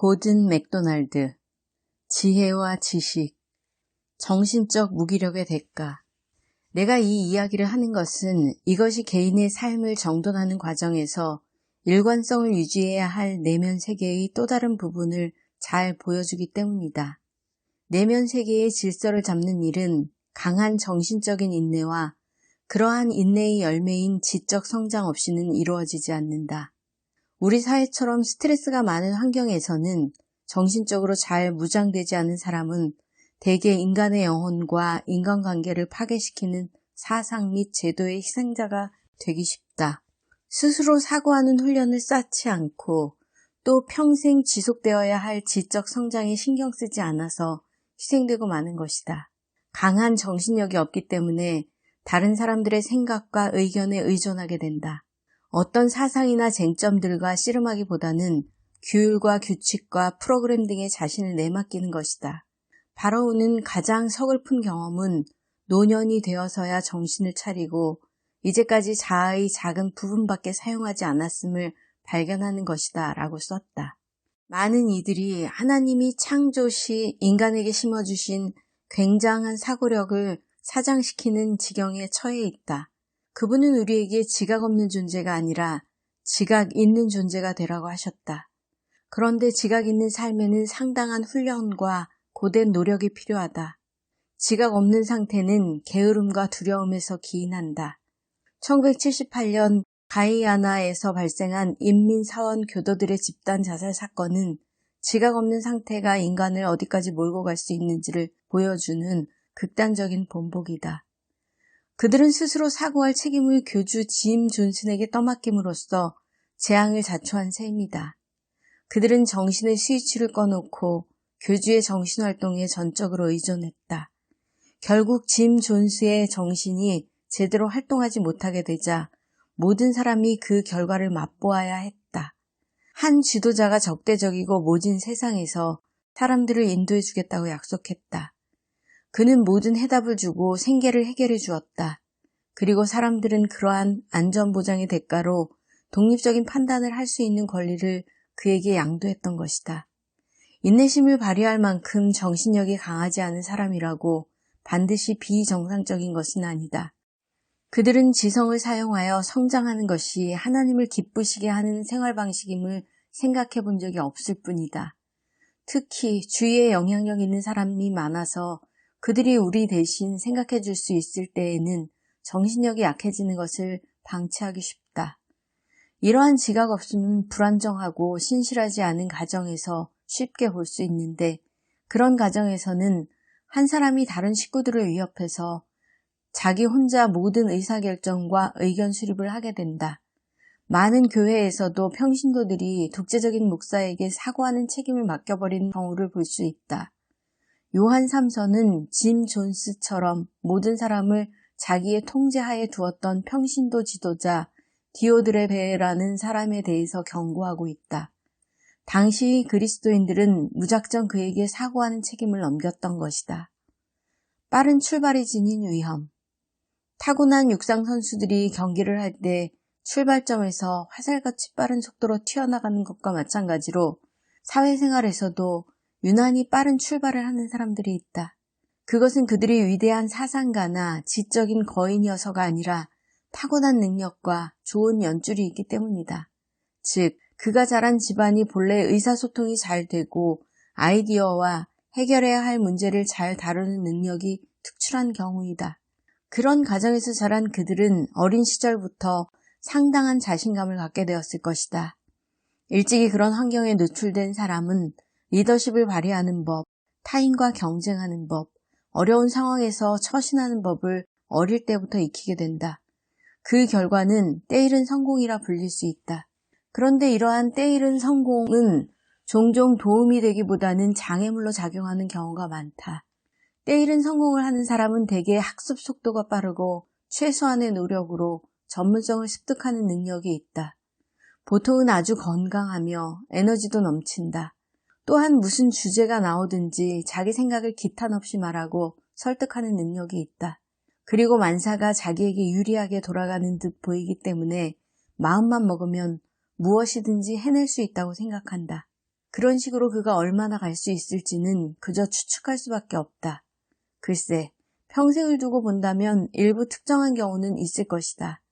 고든 맥도날드 지혜와 지식 정신적 무기력의 대가 내가 이 이야기를 하는 것은 이것이 개인의 삶을 정돈하는 과정에서 일관성을 유지해야 할 내면 세계의 또 다른 부분을 잘 보여주기 때문이다. 내면 세계의 질서를 잡는 일은 강한 정신적인 인내와 그러한 인내의 열매인 지적 성장 없이는 이루어지지 않는다. 우리 사회처럼 스트레스가 많은 환경에서는 정신적으로 잘 무장되지 않은 사람은 대개 인간의 영혼과 인간관계를 파괴시키는 사상 및 제도의 희생자가 되기 쉽다. 스스로 사고하는 훈련을 쌓지 않고 또 평생 지속되어야 할 지적 성장에 신경 쓰지 않아서 희생되고 마는 것이다. 강한 정신력이 없기 때문에 다른 사람들의 생각과 의견에 의존하게 된다. 어떤 사상이나 쟁점들과 씨름하기보다는 규율과 규칙과 프로그램 등에 자신을 내맡기는 것이다. 바로오는 가장 서글픈 경험은 노년이 되어서야 정신을 차리고 이제까지 자아의 작은 부분밖에 사용하지 않았음을 발견하는 것이다 라고 썼다. 많은 이들이 하나님이 창조 시 인간에게 심어주신 굉장한 사고력을 사장시키는 지경에 처해 있다. 그분은 우리에게 지각 없는 존재가 아니라 지각 있는 존재가 되라고 하셨다. 그런데 지각 있는 삶에는 상당한 훈련과 고된 노력이 필요하다. 지각 없는 상태는 게으름과 두려움에서 기인한다. 1978년 가이아나에서 발생한 인민사원 교도들의 집단 자살 사건은 지각 없는 상태가 인간을 어디까지 몰고 갈 수 있는지를 보여주는 극단적인 본보기다. 그들은 스스로 사고할 책임을 교주 짐 존슨에게 떠맡김으로써 재앙을 자초한 셈이다. 그들은 정신의 스위치를 꺼놓고 교주의 정신활동에 전적으로 의존했다. 결국 짐 존스의 정신이 제대로 활동하지 못하게 되자 모든 사람이 그 결과를 맛보아야 했다. 한 지도자가 적대적이고 모진 세상에서 사람들을 인도해 주겠다고 약속했다. 그는 모든 해답을 주고 생계를 해결해 주었다. 그리고 사람들은 그러한 안전보장의 대가로 독립적인 판단을 할 수 있는 권리를 그에게 양도했던 것이다. 인내심을 발휘할 만큼 정신력이 강하지 않은 사람이라고 반드시 비정상적인 것은 아니다. 그들은 지성을 사용하여 성장하는 것이 하나님을 기쁘시게 하는 생활 방식임을 생각해 본 적이 없을 뿐이다. 특히 주위에 영향력 있는 사람이 많아서 그들이 우리 대신 생각해 줄 수 있을 때에는 정신력이 약해지는 것을 방치하기 쉽다. 이러한 지각 없음은 불안정하고 신실하지 않은 가정에서 쉽게 볼 수 있는데 그런 가정에서는 한 사람이 다른 식구들을 위협해서 자기 혼자 모든 의사결정과 의견 수립을 하게 된다. 많은 교회에서도 평신도들이 독재적인 목사에게 사과하는 책임을 맡겨버리는 경우를 볼 수 있다. 요한 3서는 짐 존스처럼 모든 사람을 자기의 통제하에 두었던 평신도 지도자 디오드레베라는 사람에 대해서 경고하고 있다. 당시 그리스도인들은 무작정 그에게 사고하는 책임을 넘겼던 것이다. 빠른 출발이 지닌 위험. 타고난 육상 선수들이 경기를 할 때 출발점에서 화살같이 빠른 속도로 튀어나가는 것과 마찬가지로 사회생활에서도 유난히 빠른 출발을 하는 사람들이 있다. 그것은 그들이 위대한 사상가나 지적인 거인이어서가 아니라 타고난 능력과 좋은 연줄이 있기 때문이다. 즉, 그가 자란 집안이 본래 의사소통이 잘 되고 아이디어와 해결해야 할 문제를 잘 다루는 능력이 특출한 경우이다. 그런 가정에서 자란 그들은 어린 시절부터 상당한 자신감을 갖게 되었을 것이다. 일찍이 그런 환경에 노출된 사람은 리더십을 발휘하는 법, 타인과 경쟁하는 법, 어려운 상황에서 처신하는 법을 어릴 때부터 익히게 된다. 그 결과는 때이른 성공이라 불릴 수 있다. 그런데 이러한 때이른 성공은 종종 도움이 되기보다는 장애물로 작용하는 경우가 많다. 때이른 성공을 하는 사람은 대개 학습 속도가 빠르고 최소한의 노력으로 전문성을 습득하는 능력이 있다. 보통은 아주 건강하며 에너지도 넘친다. 또한 무슨 주제가 나오든지 자기 생각을 기탄 없이 말하고 설득하는 능력이 있다. 그리고 만사가 자기에게 유리하게 돌아가는 듯 보이기 때문에 마음만 먹으면 무엇이든지 해낼 수 있다고 생각한다. 그런 식으로 그가 얼마나 갈 수 있을지는 그저 추측할 수밖에 없다. 글쎄, 평생을 두고 본다면 일부 특정한 경우는 있을 것이다.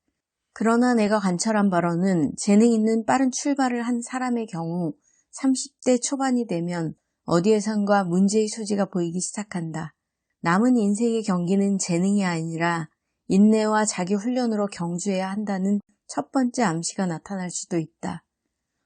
그러나 내가 관찰한 바로는 재능 있는 빠른 출발을 한 사람의 경우 30대 초반이 되면 어디에선가 문제의 소지가 보이기 시작한다. 남은 인생의 경기는 재능이 아니라 인내와 자기 훈련으로 경주해야 한다는 첫 번째 암시가 나타날 수도 있다.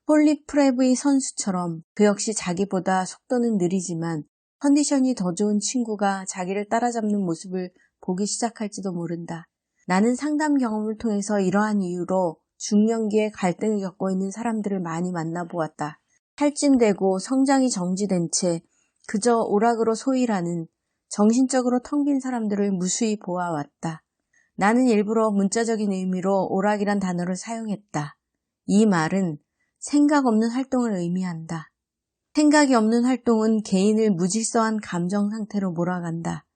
폴리 프레브의 선수처럼 그 역시 자기보다 속도는 느리지만 컨디션이 더 좋은 친구가 자기를 따라잡는 모습을 보기 시작할지도 모른다. 나는 상담 경험을 통해서 이러한 이유로 중년기에 갈등을 겪고 있는 사람들을 많이 만나보았다. 탈진되고 성장이 정지된 채 그저 오락으로 소일하는 정신적으로 텅 빈 사람들을 무수히 보아왔다. 나는 일부러 문자적인 의미로 오락이란 단어를 사용했다. 이 말은 생각 없는 활동을 의미한다. 생각이 없는 활동은 개인을 무질서한 감정 상태로 몰아간다.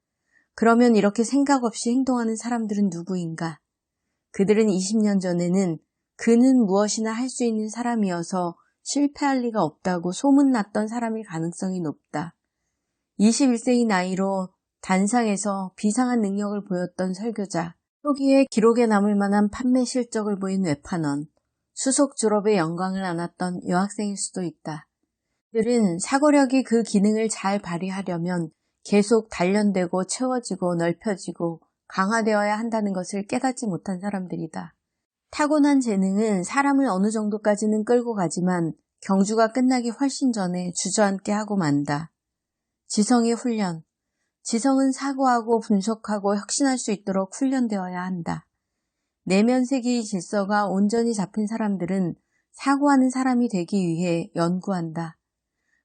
그러면 이렇게 생각 없이 행동하는 사람들은 누구인가? 그들은 20년 전에는 그는 무엇이나 할 수 있는 사람이어서 실패할 리가 없다고 소문났던 사람일 가능성이 높다. 21세의 나이로 단상에서 비상한 능력을 보였던 설교자, 초기에 기록에 남을 만한 판매 실적을 보인 외판원, 수속 졸업의 영광을 안았던 여학생일 수도 있다. 그들은 사고력이 그 기능을 잘 발휘하려면 계속 단련되고 채워지고 넓혀지고 강화되어야 한다는 것을 깨닫지 못한 사람들이다. 타고난 재능은 사람을 어느 정도까지는 끌고 가지만 경주가 끝나기 훨씬 전에 주저앉게 하고 만다. 지성의 훈련. 지성은 사고하고 분석하고 혁신할 수 있도록 훈련되어야 한다. 내면 세계의 질서가 온전히 잡힌 사람들은 사고하는 사람이 되기 위해 연구한다.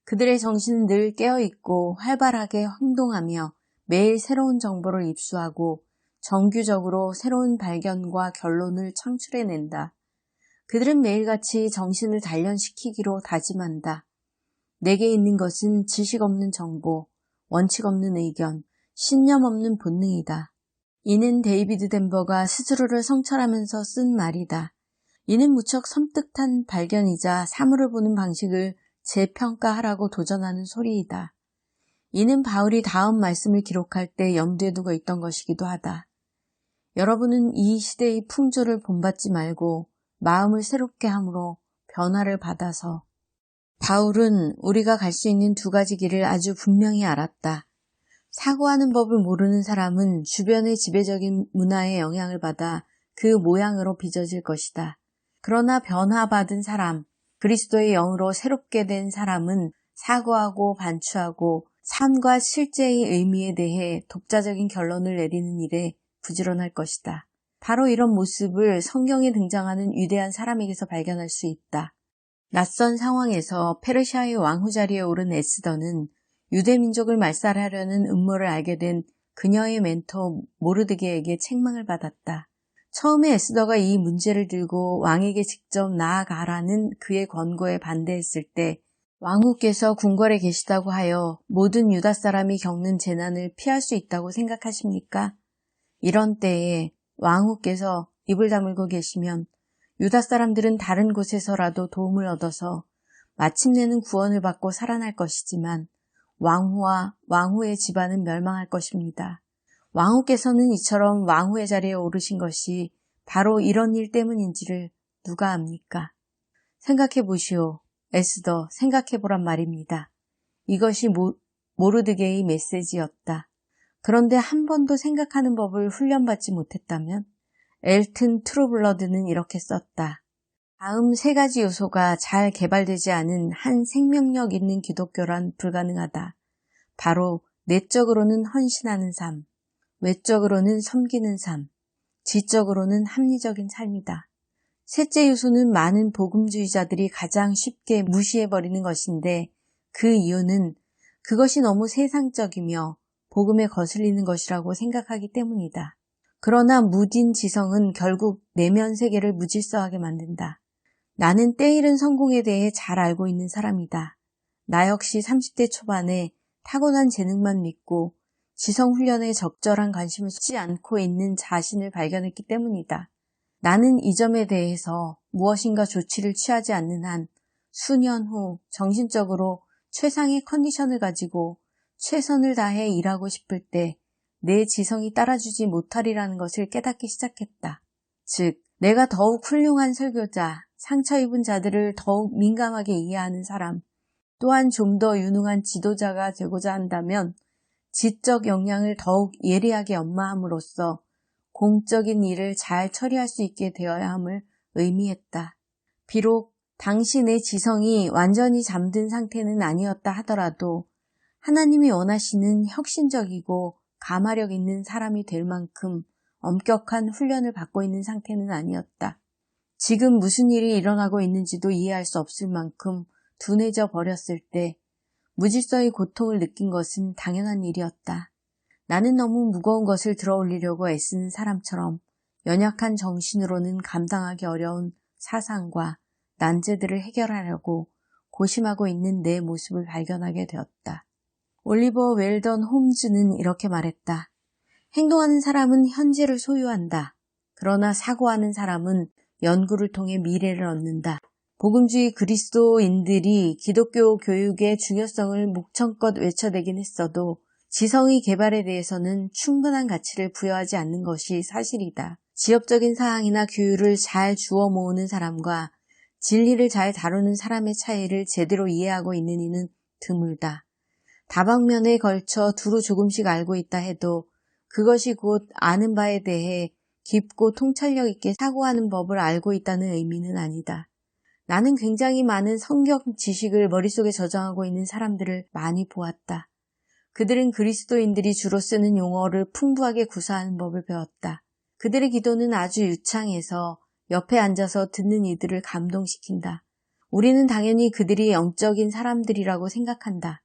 그들의 정신은 늘 깨어있고 활발하게 행동하며 매일 새로운 정보를 입수하고 정규적으로 새로운 발견과 결론을 창출해낸다. 그들은 매일같이 정신을 단련시키기로 다짐한다. 내게 있는 것은 지식 없는 정보, 원칙 없는 의견, 신념 없는 본능이다. 이는 데이비드 덴버가 스스로를 성찰하면서 쓴 말이다. 이는 무척 섬뜩한 발견이자 사물을 보는 방식을 재평가하라고 도전하는 소리이다. 이는 바울이 다음 말씀을 기록할 때 염두에 두고 있던 것이기도 하다. 여러분은 이 시대의 풍조를 본받지 말고 마음을 새롭게 함으로 변화를 받아서 바울은 우리가 갈 수 있는 두 가지 길을 아주 분명히 알았다. 사고하는 법을 모르는 사람은 주변의 지배적인 문화의 영향을 받아 그 모양으로 빚어질 것이다. 그러나 변화받은 사람, 그리스도의 영으로 새롭게 된 사람은 사고하고 반추하고 삶과 실제의 의미에 대해 독자적인 결론을 내리는 일에 부지런할 것이다. 바로 이런 모습을 성경에 등장하는 위대한 사람에게서 발견할 수 있다. 낯선 상황에서 페르시아의 왕후 자리에 오른 에스더는 유대 민족을 말살하려는 음모를 알게 된 그녀의 멘토 모르드게에게 책망을 받았다. 처음에 에스더가 이 문제를 들고 왕에게 직접 나아가라는 그의 권고에 반대했을 때 왕후께서 궁궐에 계시다고 하여 모든 유다 사람이 겪는 재난을 피할 수 있다고 생각하십니까? 이런 때에 왕후께서 입을 다물고 계시면 유다 사람들은 다른 곳에서라도 도움을 얻어서 마침내는 구원을 받고 살아날 것이지만 왕후와 왕후의 집안은 멸망할 것입니다. 왕후께서는 이처럼 왕후의 자리에 오르신 것이 바로 이런 일 때문인지를 누가 압니까? 생각해 보시오. 에스더, 생각해 보란 말입니다. 이것이 모, 모르드게의 메시지였다. 그런데 한 번도 생각하는 법을 훈련받지 못했다면 엘튼 트루블러드는 이렇게 썼다. 다음 세 가지 요소가 잘 개발되지 않은 한 생명력 있는 기독교란 불가능하다. 바로 내적으로는 헌신하는 삶, 외적으로는 섬기는 삶, 지적으로는 합리적인 삶이다. 셋째 요소는 많은 복음주의자들이 가장 쉽게 무시해버리는 것인데 그 이유는 그것이 너무 세상적이며 복음에 거슬리는 것이라고 생각하기 때문이다. 그러나 무딘 지성은 결국 내면 세계를 무질서하게 만든다. 나는 때이른 성공에 대해 잘 알고 있는 사람이다. 나 역시 30대 초반에 타고난 재능만 믿고 지성 훈련에 적절한 관심을 쏟지 않고 있는 자신을 발견했기 때문이다. 나는 이 점에 대해서 무엇인가 조치를 취하지 않는 한 수년 후 정신적으로 최상의 컨디션을 가지고 최선을 다해 일하고 싶을 때 내 지성이 따라주지 못하리라는 것을 깨닫기 시작했다. 즉, 내가 더욱 훌륭한 설교자, 상처 입은 자들을 더욱 민감하게 이해하는 사람, 또한 좀 더 유능한 지도자가 되고자 한다면 지적 역량을 더욱 예리하게 연마함으로써 공적인 일을 잘 처리할 수 있게 되어야 함을 의미했다. 비록 내 지성이 완전히 잠든 상태는 아니었다 하더라도 하나님이 원하시는 혁신적이고 가마력 있는 사람이 될 만큼 엄격한 훈련을 받고 있는 상태는 아니었다. 지금 무슨 일이 일어나고 있는지도 이해할 수 없을 만큼 둔해져 버렸을 때 무질서의 고통을 느낀 것은 당연한 일이었다. 나는 너무 무거운 것을 들어 올리려고 애쓰는 사람처럼 연약한 정신으로는 감당하기 어려운 사상과 난제들을 해결하려고 고심하고 있는 내 모습을 발견하게 되었다. 올리버 웰던 홈즈는 이렇게 말했다. 행동하는 사람은 현재를 소유한다. 그러나 사고하는 사람은 연구를 통해 미래를 얻는다. 복음주의 그리스도인들이 기독교 교육의 중요성을 목청껏 외쳐대긴 했어도 지성의 개발에 대해서는 충분한 가치를 부여하지 않는 것이 사실이다. 지역적인 사항이나 규율을 잘 주워 모으는 사람과 진리를 잘 다루는 사람의 차이를 제대로 이해하고 있는 이는 드물다. 다방면에 걸쳐 두루 조금씩 알고 있다 해도 그것이 곧 아는 바에 대해 깊고 통찰력 있게 사고하는 법을 알고 있다는 의미는 아니다. 나는 굉장히 많은 성경 지식을 머릿속에 저장하고 있는 사람들을 많이 보았다. 그들은 그리스도인들이 주로 쓰는 용어를 풍부하게 구사하는 법을 배웠다. 그들의 기도는 아주 유창해서 옆에 앉아서 듣는 이들을 감동시킨다. 우리는 당연히 그들이 영적인 사람들이라고 생각한다.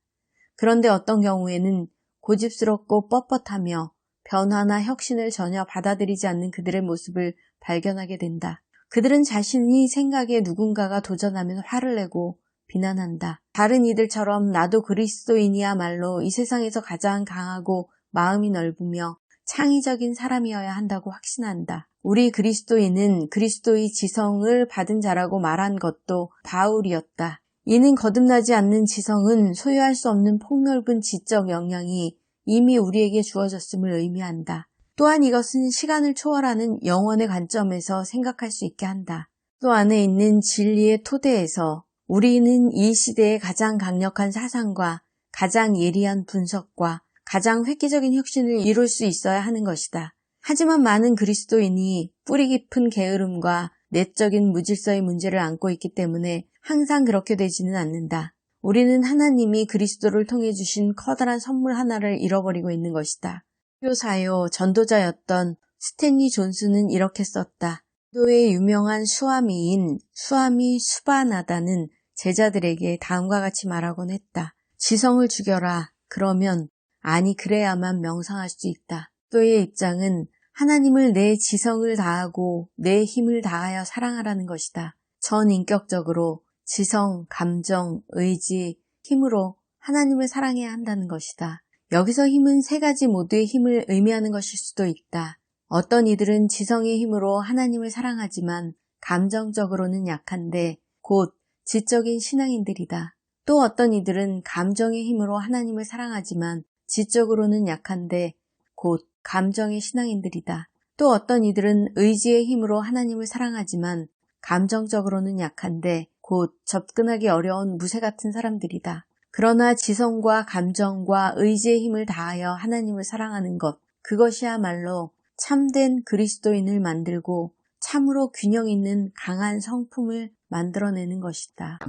그런데 어떤 경우에는 고집스럽고 뻣뻣하며 변화나 혁신을 전혀 받아들이지 않는 그들의 모습을 발견하게 된다. 그들은 자신이 생각에 누군가가 도전하면 화를 내고 비난한다. 다른 이들처럼 나도 그리스도인이야말로 이 세상에서 가장 강하고 마음이 넓으며 창의적인 사람이어야 한다고 확신한다. 우리 그리스도인은 그리스도의 지성을 받은 자라고 말한 것도 바울이었다. 이는 거듭나지 않는 지성은 소유할 수 없는 폭넓은 지적 역량이 이미 우리에게 주어졌음을 의미한다. 또한 이것은 시간을 초월하는 영원의 관점에서 생각할 수 있게 한다. 또 안에 있는 진리의 토대에서 우리는 이 시대의 가장 강력한 사상과 가장 예리한 분석과 가장 획기적인 혁신을 이룰 수 있어야 하는 것이다. 하지만 많은 그리스도인이 뿌리 깊은 게으름과 내적인 무질서의 문제를 안고 있기 때문에 항상 그렇게 되지는 않는다. 우리는 하나님이 그리스도를 통해 주신 커다란 선물 하나를 잃어버리고 있는 것이다. 교사요 전도자였던 스탠리 존스는 이렇게 썼다. 도의 유명한 수아미인 수아미 수바나다는 제자들에게 다음과 같이 말하곤 했다. 지성을 죽여라. 그러면 아니 그래야만 명상할 수 있다. 또의 입장은 하나님을 내 지성을 다하고 내 힘을 다하여 사랑하라는 것이다. 전 인격적으로 지성, 감정, 의지, 힘으로 하나님을 사랑해야 한다는 것이다. 여기서 힘은 세 가지 모두의 힘을 의미하는 것일 수도 있다. 어떤 이들은 지성의 힘으로 하나님을 사랑하지만 감정적으로는 약한데 곧 지적인 신앙인들이다. 또 어떤 이들은 감정의 힘으로 하나님을 사랑하지만 지적으로는 약한데 곧 감정의 신앙인들이다. 또 어떤 이들은 의지의 힘으로 하나님을 사랑하지만 감정적으로는 약한데 곧 접근하기 어려운 무쇠 같은 사람들이다. 그러나 지성과 감정과 의지의 힘을 다하여 하나님을 사랑하는 것, 그것이야말로 참된 그리스도인을 만들고 참으로 균형 있는 강한 성품을 만들어내는 것이다.